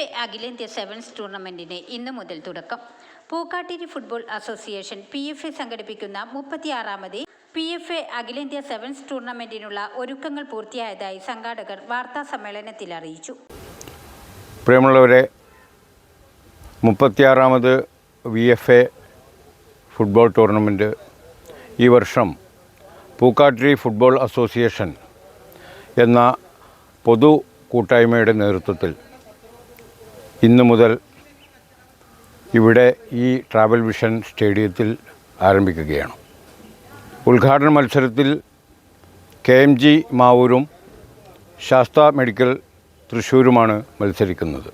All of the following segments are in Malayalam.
എ അഖിലേന്ത്യാ സെവൻസ് ടൂർണമെന്റിന് ഇന്നു മുതൽ തുടക്കം. Pookkattiri football association P F A സംഘടിപ്പിക്കുന്ന മുപ്പത്തിയാറാമത് പി എഫ് എ അഖിലേന്ത്യാ സെവൻസ് ടൂർണമെന്റിനുള്ള ഒരുക്കങ്ങൾ പൂർത്തിയായതായി സംഘാടകർ വാർത്താ സമ്മേളനത്തിൽ അറിയിച്ചു. പ്രിയമുള്ളവരെ മുപ്പത്തിയാറാമത് V F A football tournament ഈ വർഷം പൂക്കാട്ടിരി ഫുട്ബോൾ അസോസിയേഷൻ എന്ന പൊതു കൂട്ടായ്മയുടെ നേതൃത്വത്തിൽ ഇന്നു മുതൽ ഇവിടെ ഈ ട്രാവൽ വിഷൻ സ്റ്റേഡിയത്തിൽ ആരംഭിക്കുകയാണ്. ഉദ്ഘാടന മത്സരത്തിൽ കെ എം ജി മാവൂരും ശാസ്ത മെഡിക്കൽ തൃശ്ശൂരുമാണ് മത്സരിക്കുന്നത്.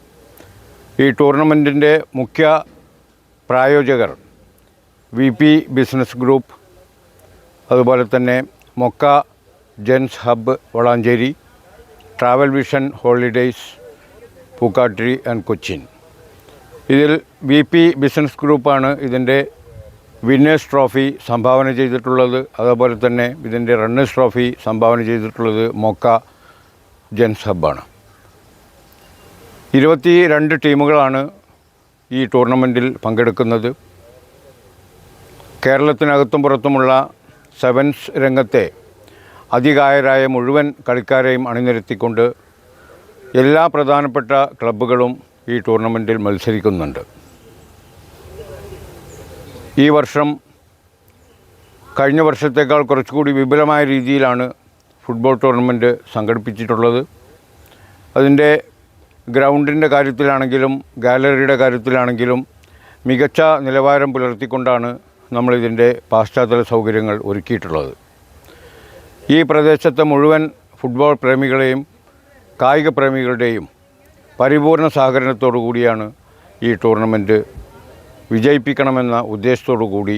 ഈ ടൂർണമെന്റിന്റെ മുഖ്യ പ്രായോജകർ വി പി ബിസിനസ് ഗ്രൂപ്പ് അതുപോലെ തന്നെ മൊക്ക gents hub Valanchery travel vision holidays Pookkattiri and Cochin. ഇതിൽ വി പി ബിസിനസ് ഗ്രൂപ്പാണ് ഇതിന്റെ വിന്നേഴ്സ് ട്രോഫി സംഭാവന ചെയ്തിട്ടുള്ളത്. അതേപോലെ തന്നെ ഇതിന്റെ റണ്ണേഴ്സ് ട്രോഫി സംഭാവന ചെയ്തിട്ടുള്ളത് മൊക്ക ജെൻസ് ഹബ്ബാണ്. ഇരുപത്തി രണ്ട് ടീമുകളാണ് ഈ ടൂർണമെന്റിൽ പങ്കെടുക്കുന്നത്. കേരളത്തിനകത്തും പുറത്തുമുള്ള സെവൻസ് രംഗത്തെ അതികായരായ മുഴുവൻ കളിക്കാരെയും അണിനിരത്തിക്കൊണ്ട് എല്ലാ പ്രധാനപ്പെട്ട ക്ലബ്ബുകളും ഈ ടൂർണമെന്റിൽ മത്സരിക്കുന്നുണ്ട്. ഈ വർഷം കഴിഞ്ഞ വർഷത്തേക്കാൾ കുറച്ചുകൂടി വിപുലമായ രീതിയിലാണ് ഫുട്ബോൾ ടൂർണമെന്റ് സംഘടിപ്പിച്ചിട്ടുള്ളത്. അതിന്റെ ഗ്രൗണ്ടിന്റെ കാര്യത്തിലാണെങ്കിലും ഗാലറിയുടെ കാര്യത്തിലാണെങ്കിലും മികച്ച നിലവാരം പുലർത്തിക്കൊണ്ടാണ് നമ്മളിതിന്റെ പാശ്ചാത്തല സൗകര്യങ്ങൾ ഒരുക്കിയിട്ടുള്ളത്. ഈ പ്രദേശത്തെ മുഴുവൻ ഫുട്ബോൾ പ്രേമികളെയും കായിക പ്രേമികളുടെയും പരിപൂർണ സഹകരണത്തോടു കൂടിയാണ് ഈ ടൂർണമെന്റ് വിജയിപ്പിക്കണമെന്ന ഉദ്ദേശത്തോടു കൂടി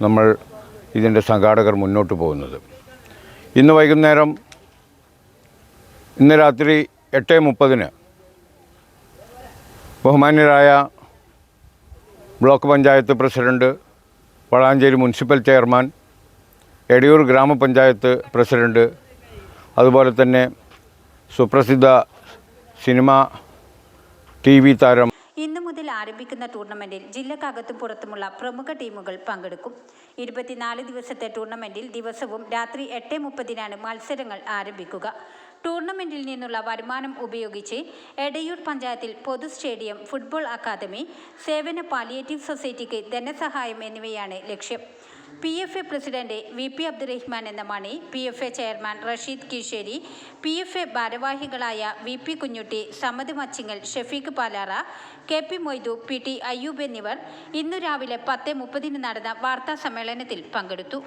നമ്മൾ ഇതിന്റെ സംഘാടകർ മുന്നോട്ട് പോകുന്നത്. ഇന്ന് വൈകുന്നേരം ഇന്ന് രാത്രി എട്ട് മുപ്പതിന് ബഹുമാന്യരായ block panchayat president Valanchery municipal chairman Edayur ഗ്രാമപഞ്ചായത്ത് പ്രസിഡന്റ് അതുപോലെ തന്നെ സുപ്രസിദ്ധ സിനിമ ടി വി താരം. ഇന്നു മുതൽ ആരംഭിക്കുന്ന ടൂർണമെന്റിൽ ജില്ലക്കകത്തും പുറത്തുമുള്ള പ്രമുഖ ടീമുകൾ പങ്കെടുക്കും. ഇരുപത്തിനാല് ദിവസത്തെ ടൂർണമെന്റിൽ ദിവസവും രാത്രി എട്ട് മുപ്പതിനാണ് മത്സരങ്ങൾ ആരംഭിക്കുക. ടൂർണമെന്റിൽ നിന്നുള്ള വരുമാനം ഉപയോഗിച്ച് എടയൂർ പഞ്ചായത്തിൽ പൊതു stadium football academy Sevana palliative സൊസൈറ്റിക്ക് ധനസഹായം എന്നിവയാണ് ലക്ഷ്യം. P F A president V P Abdurahman എന്ന Mani P F A chairman Rasheed Keesheri P F A ഭാരവാഹികളായ V P Kunjutty Samad Machingal Shafeeq Palara K P Moidu P T Ayyoob എന്നിവർ ഇന്നു രാവിലെ പത്ത് മുപ്പതിന് നടന്ന വാർത്താ സമ്മേളനത്തിൽ പങ്കെടുത്തു.